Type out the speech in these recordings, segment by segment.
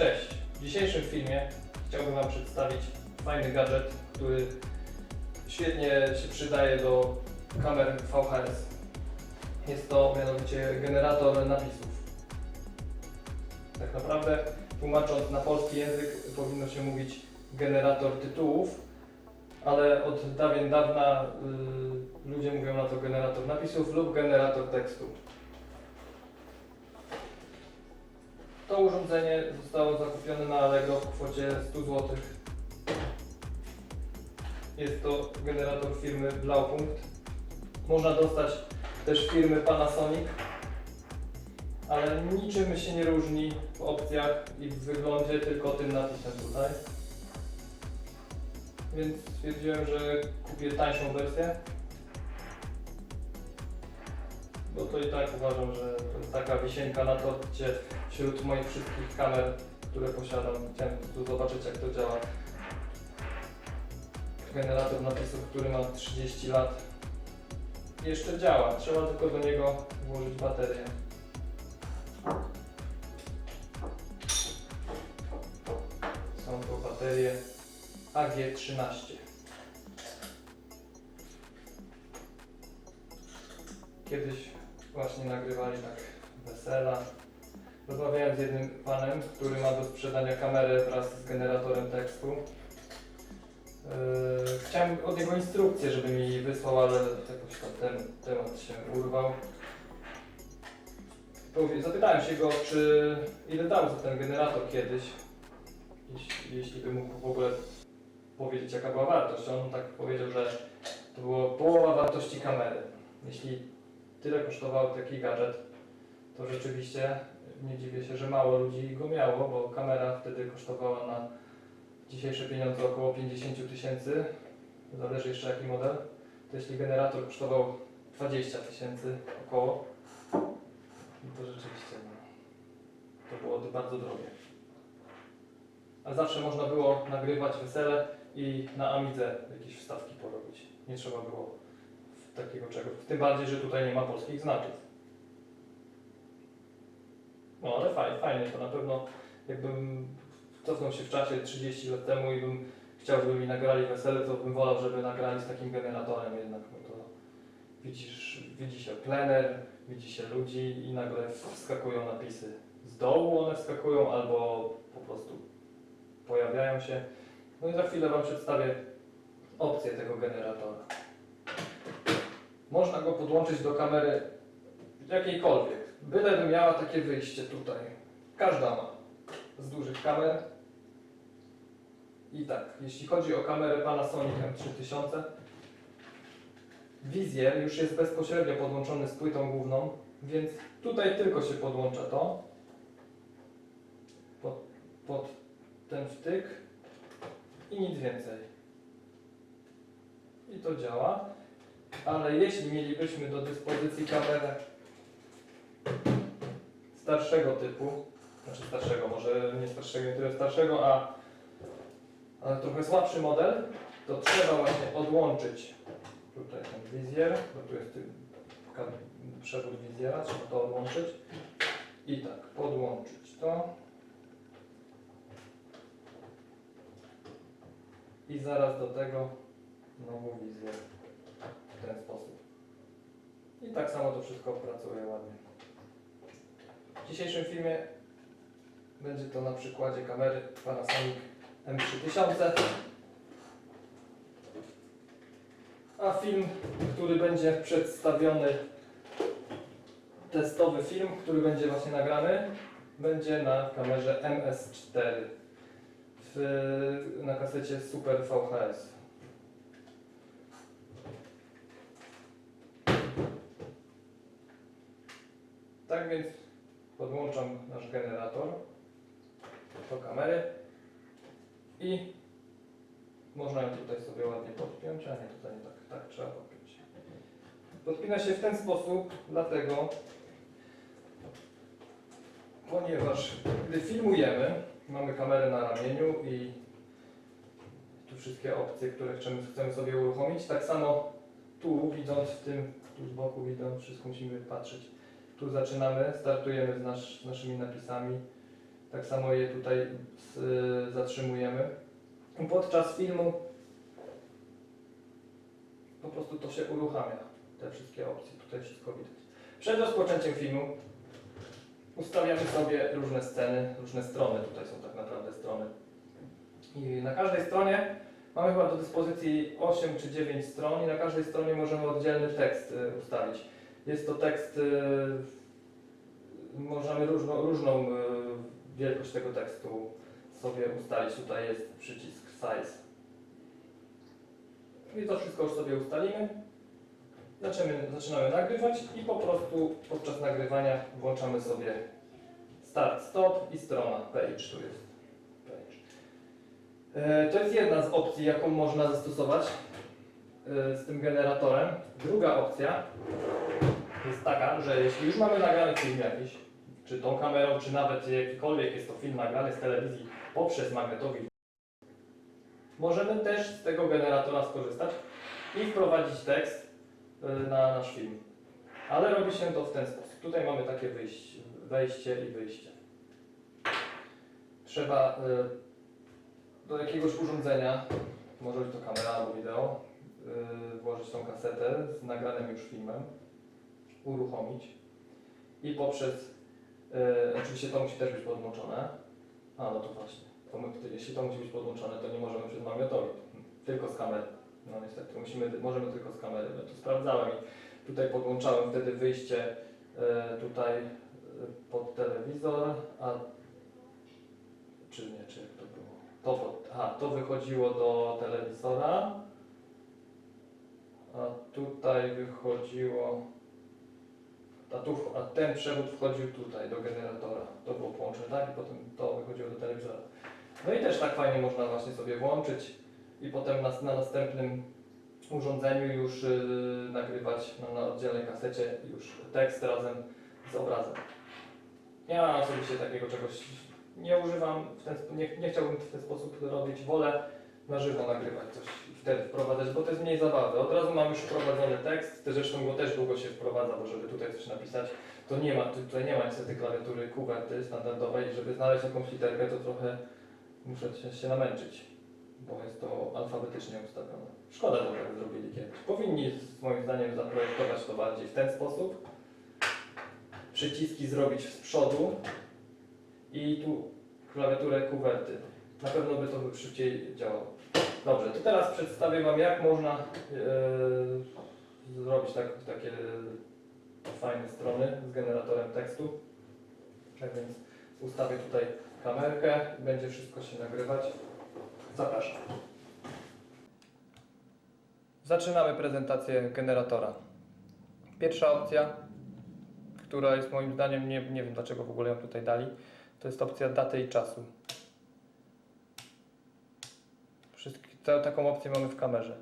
Cześć! W dzisiejszym filmie chciałbym Wam przedstawić fajny gadżet, który świetnie się przydaje do kamer VHS. Jest to mianowicie generator napisów. Tak naprawdę, tłumacząc na polski język, powinno się mówić generator tytułów, ale od dawien dawna y, ludzie mówią na to generator napisów lub generator tekstu. Urządzenie zostało zakupione na Allegro w kwocie 100 zł. Jest to generator firmy Blaupunkt. Można dostać też firmy Panasonic, ale niczym się nie różni w opcjach i w wyglądzie, tylko tym napisem tutaj. Więc stwierdziłem, że kupię tańszą wersję. Bo to i tak uważam, że to jest taka wisienka na torcie wśród moich wszystkich kamer, które posiadam. Chciałem prostu zobaczyć jak to działa. Generator napisów, który ma 30 lat. Jeszcze działa, trzeba tylko do niego włożyć baterię. Są to baterie AG13. Kiedyś właśnie nagrywali tak wesela. Rozmawiałem z jednym panem, który ma do sprzedania kamerę wraz z generatorem tekstu. Yy, chciałem od niego instrukcję, żeby mi wysłał, ale jakoś tam ten temat się urwał. Zapytałem się go, czy ile dał za ten generator kiedyś, jeśli, jeśli by mógł w ogóle powiedzieć jaka była wartość. On tak powiedział, że to było połowa wartości kamery. Jeśli tyle kosztował taki gadżet, to rzeczywiście nie dziwię się, że mało ludzi go miało, bo kamera wtedy kosztowała na dzisiejsze pieniądze około 50 000 tysięcy, zależy jeszcze jaki model. To jeśli generator kosztował 20 000 tysięcy około, no to rzeczywiście no, to było bardzo drogie. A zawsze można było nagrywać wesele i na Amidze jakieś wstawki porobić. Nie trzeba było takiego czegoś. Tym bardziej, że tutaj nie ma polskich znaków. No ale fajnie, fajnie to na pewno jakbym cofnął się w czasie 30 lat temu i bym chciał, żeby mi nagrali wesele, to bym wolał, żeby nagrali z takim generatorem jednak, bo to widzisz, widzi się plener, widzi się ludzi i nagle wskakują napisy. Z dołu one wskakują albo po prostu pojawiają się. No i za chwilę Wam przedstawię opcję tego generatora. Można go podłączyć do kamery jakiejkolwiek. Byleby miała takie wyjście tutaj. Każda ma. Z dużych kamer. I tak, jeśli chodzi o kamerę Panasonic M3000, wizjer już jest bezpośrednio podłączony z płytą główną, więc tutaj tylko się podłącza to pod, pod ten wtyk i nic więcej. I to działa. Ale jeśli mielibyśmy do dyspozycji kamerę starszego typu, znaczy starszego, może nie starszego, nie tyle starszego, a, a trochę słabszy model, to trzeba właśnie odłączyć tutaj ten wizjer, bo tu jest przewód wizjera, trzeba to odłączyć i tak, podłączyć to i zaraz do tego znowu wizjer w ten sposób. I tak samo to wszystko pracuje ładnie. W dzisiejszym filmie będzie to na przykładzie kamery Panasonic M3000. A film, który będzie przedstawiony, testowy film, który będzie właśnie nagrany, będzie na kamerze MS4 w, na kasecie Super VHS. Tak więc podłączam nasz generator do kamery i można ją tutaj sobie ładnie podpiąć, a nie tutaj nie tak, tak trzeba podpiąć. Podpina się w ten sposób, dlatego ponieważ gdy filmujemy, mamy kamerę na ramieniu i tu wszystkie opcje, które chcemy, chcemy sobie uruchomić, tak samo tu widząc w tym, tu z boku widząc, wszystko musimy patrzeć. Tu zaczynamy, startujemy z nasz, naszymi napisami, Tak samo je tutaj z, zatrzymujemy. I podczas filmu po prostu to się uruchamia, te wszystkie opcje, tutaj wszystko widać. Przed rozpoczęciem filmu ustawiamy sobie różne sceny, różne strony, tutaj są tak naprawdę strony. I na każdej stronie mamy chyba do dyspozycji 8 czy 9 stron i na każdej stronie możemy oddzielny tekst y, ustawić. Jest to tekst, y, możemy różną, różną y, wielkość tego tekstu sobie ustalić. Tutaj jest przycisk size. I to wszystko już sobie ustalimy. Zaczynamy, zaczynamy nagrywać i po prostu podczas nagrywania włączamy sobie start, stop i strona page. Tu jest page. E, To jest jedna z opcji, jaką można zastosować e, z tym generatorem. Druga opcja jest taka, że jeśli już mamy nagrany film jakiś, czy tą kamerą, czy nawet jakikolwiek jest to film nagrany z telewizji poprzez magnetowid, możemy też z tego generatora skorzystać i wprowadzić tekst y, na nasz film. Ale robi się to w ten sposób. Tutaj mamy takie wejście i wyjście. Trzeba y, do jakiegoś urządzenia, może być to kamera albo wideo, y, włożyć tą kasetę z nagranym już filmem, uruchomić i poprzez, y, oczywiście to musi też być podłączone, a no to właśnie, to my, jeśli to musi być podłączone, to nie możemy przez magnetowid, tylko z kamery. No niestety, musimy, możemy tylko z kamery. Ja to sprawdzałem i tutaj podłączałem wtedy wyjście e, tutaj e, pod telewizor, a czy nie, czy jak to było? To, aha, to wychodziło do telewizora, a tutaj wychodziło, a, tu, a ten przewód wchodził tutaj do generatora. To było połączone tak i potem to wychodziło do telewizora. No i też tak fajnie można właśnie sobie włączyć i potem na, na następnym urządzeniu już yy, nagrywać na, na oddzielnej kasecie już tekst razem z obrazem. Ja osobiście takiego czegoś nie używam, w ten, nie, nie chciałbym w ten sposób robić, wolę na żywo nagrywać coś wtedy wprowadzać, bo to jest mniej zabawy. Od razu mam już wprowadzony tekst, zresztą go też długo się wprowadza, bo żeby tutaj coś napisać, to nie ma, tu- tutaj nie ma niestety klawiatury kuwerty standardowej i żeby znaleźć jakąś literkę, to trochę muszę się, się namęczyć bo jest to alfabetycznie ustawione. Szkoda, że tak zrobili kiedyś. Powinni, moim zdaniem, zaprojektować to bardziej w ten sposób. Przyciski zrobić z przodu i tu klawiaturę kuwerty. Na pewno by to szybciej działało. Dobrze, to teraz przedstawię Wam, jak można e, zrobić tak, takie fajne strony z generatorem tekstu. Tak więc ustawię tutaj kamerkę, będzie wszystko się nagrywać. Zapraszam. Zaczynamy prezentację generatora. Pierwsza opcja, która jest moim zdaniem, nie, nie wiem dlaczego w ogóle ją tutaj dali, to jest opcja daty i czasu. Wszystkie, ta, taką opcję mamy w kamerze.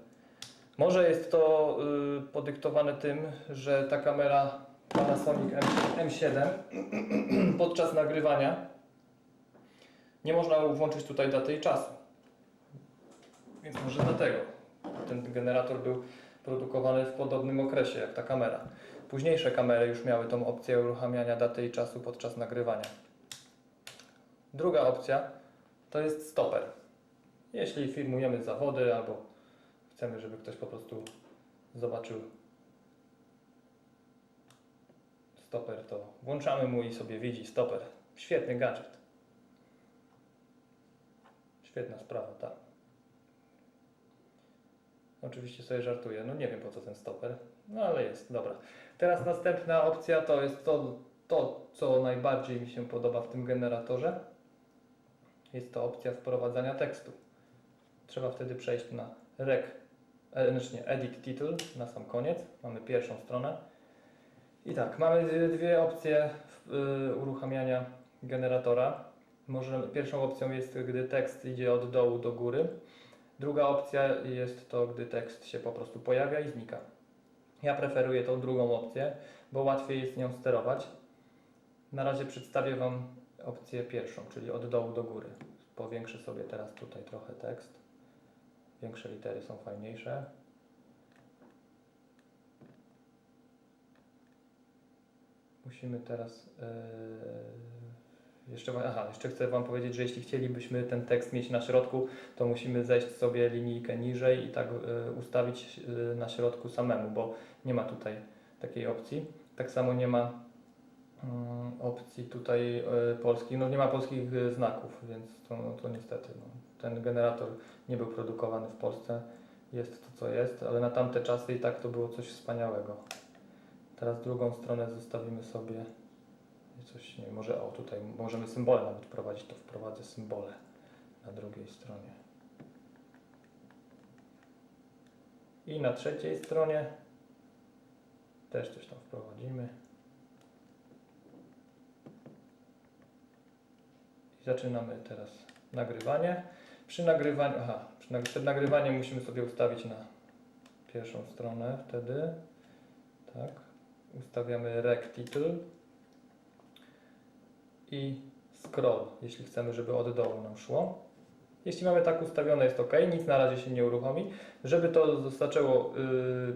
Może jest to y, podyktowane tym, że ta kamera Panasonic M, M7 podczas nagrywania nie można włączyć tutaj daty i czasu. Więc może dlatego ten generator był produkowany w podobnym okresie jak ta kamera. Późniejsze kamery już miały tą opcję uruchamiania daty i czasu podczas nagrywania. Druga opcja to jest stoper. Jeśli filmujemy zawody albo chcemy, żeby ktoś po prostu zobaczył stoper, to włączamy mu i sobie widzi stoper. Świetny gadżet. Świetna sprawa, tak. Oczywiście sobie żartuję, no nie wiem po co ten stoper, no ale jest, dobra. Teraz następna opcja to jest to, to co najbardziej mi się podoba w tym generatorze. Jest to opcja wprowadzania tekstu. Trzeba wtedy przejść na rec, e, znaczy nie, edit title na sam koniec. Mamy pierwszą stronę. I tak, mamy dwie- opcje y, uruchamiania generatora. Może pierwszą opcją jest, gdy tekst idzie od dołu do góry. Druga opcja jest to, gdy tekst się po prostu pojawia i znika. Ja preferuję tą drugą opcję, bo łatwiej jest nią sterować. Na razie przedstawię Wam opcję pierwszą, czyli od dołu do góry. Powiększę sobie teraz tutaj trochę tekst. Większe litery są fajniejsze. Musimy teraz yy, Jeszcze, aha, jeszcze chcę Wam powiedzieć, że jeśli chcielibyśmy ten tekst mieć na środku, to musimy zejść sobie linijkę niżej i tak y, ustawić y, na środku samemu, bo nie ma tutaj takiej opcji. Tak samo nie ma mm, opcji tutaj polskich, no nie ma polskich znaków, więc to, no, to niestety no, ten generator nie był produkowany w Polsce, jest to co jest, ale na tamte czasy i tak to było coś wspaniałego. Teraz drugą stronę zostawimy sobie coś, nie wiem, może o tutaj możemy symbole nawet wprowadzić, to wprowadzę symbole na drugiej stronie. I na trzeciej stronie też coś tam wprowadzimy. I zaczynamy teraz nagrywanie. Przy nagrywaniu, aha, przed nagrywaniem musimy sobie ustawić na pierwszą stronę wtedy. Tak. Ustawiamy rec title i scroll, jeśli chcemy, żeby od dołu nam szło. Jeśli mamy tak ustawione, jest ok, nic na razie się nie uruchomi. Żeby to zaczęło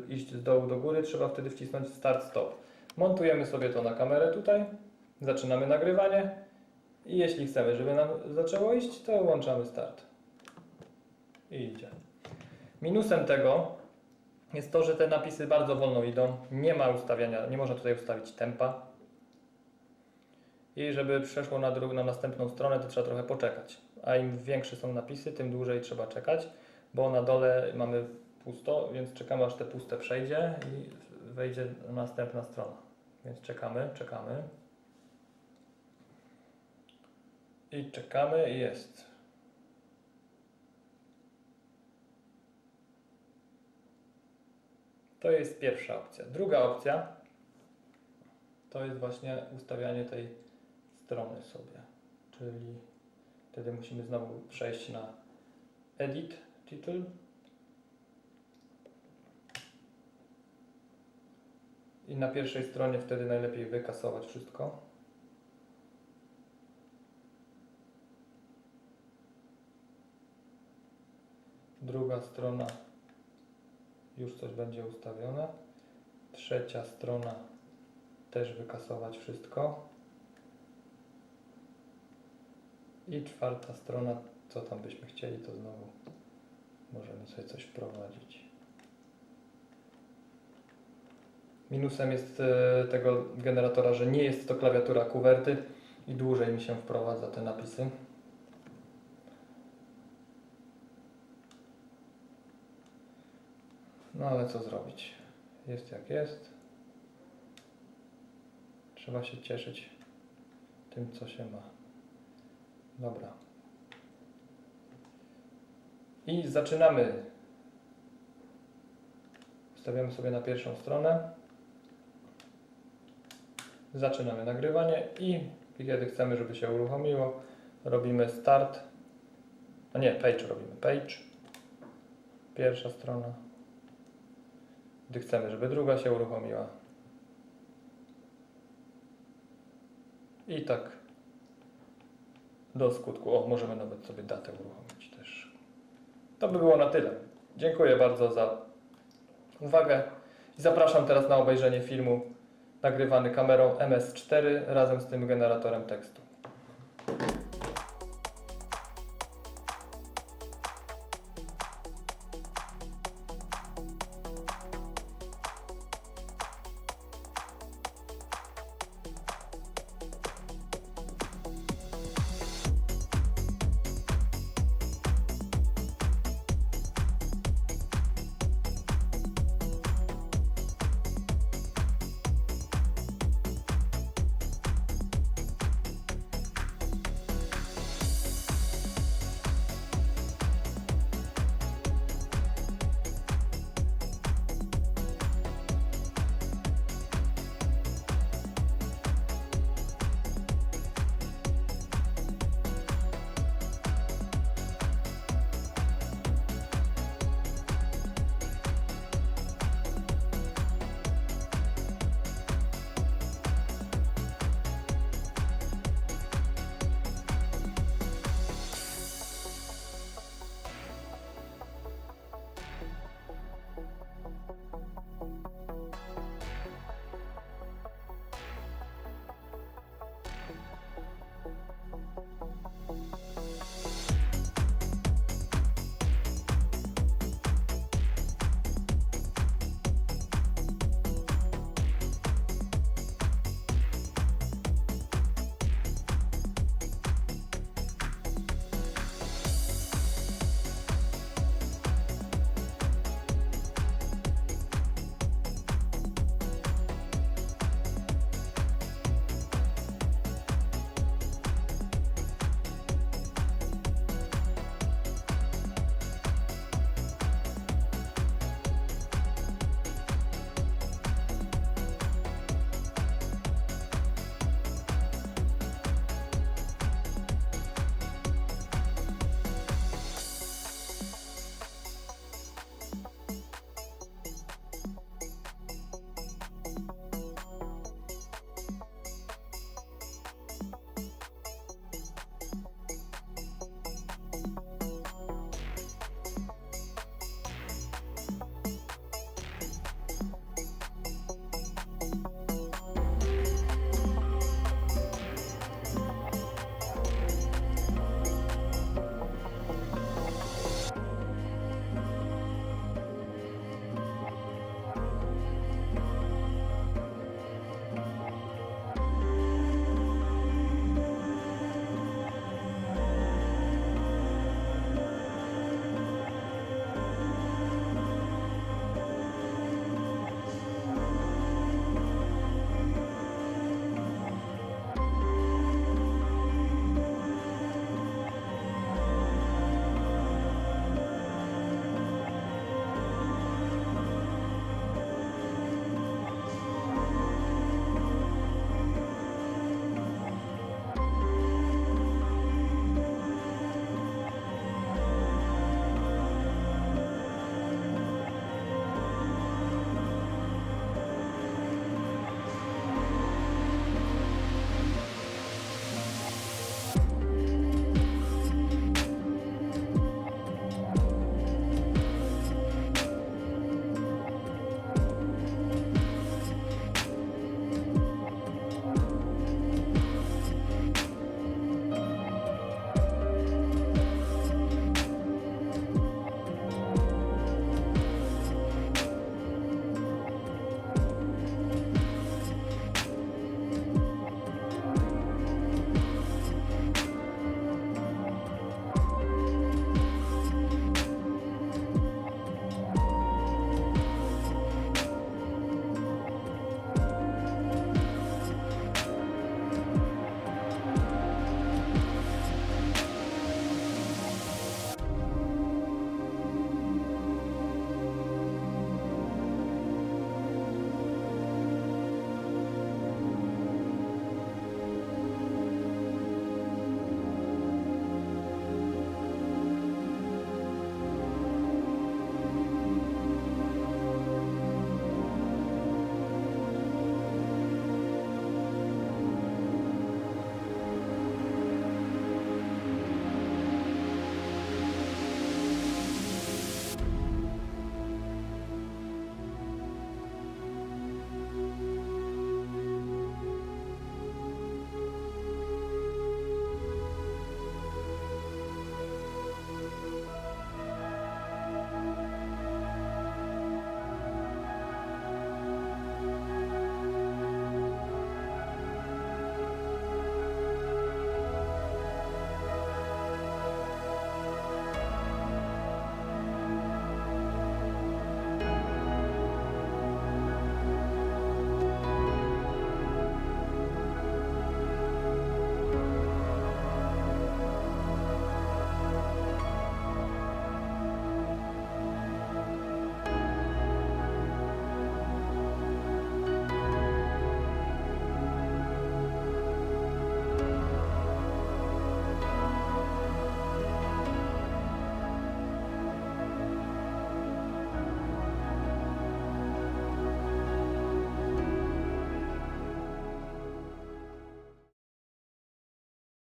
yy, iść z dołu do góry, trzeba wtedy wcisnąć start stop. Montujemy sobie to na kamerę tutaj, zaczynamy nagrywanie i jeśli chcemy, żeby nam zaczęło iść, to włączamy start. I idzie. Minusem tego jest to, że te napisy bardzo wolno idą, nie ma ustawiania, nie można tutaj ustawić tempa. I żeby przeszło na, dru- na następną stronę, to trzeba trochę poczekać. A im większe są napisy, tym dłużej trzeba czekać, bo na dole mamy pusto, więc czekamy aż te puste przejdzie i wejdzie następna strona. Więc czekamy, czekamy. I czekamy i jest. To jest pierwsza opcja. Druga opcja to jest właśnie ustawianie tej strony sobie. Czyli wtedy musimy znowu przejść na Edit Title. I na pierwszej stronie wtedy najlepiej wykasować wszystko. Druga strona już coś będzie ustawione. Trzecia strona też wykasować wszystko. I czwarta strona, co tam byśmy chcieli, to znowu możemy sobie coś wprowadzić. Minusem jest e, tego generatora, że nie jest to klawiatura kuwerty i dłużej mi się wprowadza te napisy. No ale co zrobić? Jest jak jest. Trzeba się cieszyć tym, co się ma. Dobra. I zaczynamy. Stawiamy sobie na pierwszą stronę. Zaczynamy nagrywanie i kiedy chcemy, żeby się uruchomiło, robimy start. A nie, page robimy. Page. Pierwsza strona. Gdy chcemy, żeby druga się uruchomiła. I tak do skutku. O, możemy nawet sobie datę uruchomić też. To by było na tyle. Dziękuję bardzo za uwagę i zapraszam teraz na obejrzenie filmu nagrywany kamerą MS4 razem z tym generatorem tekstu.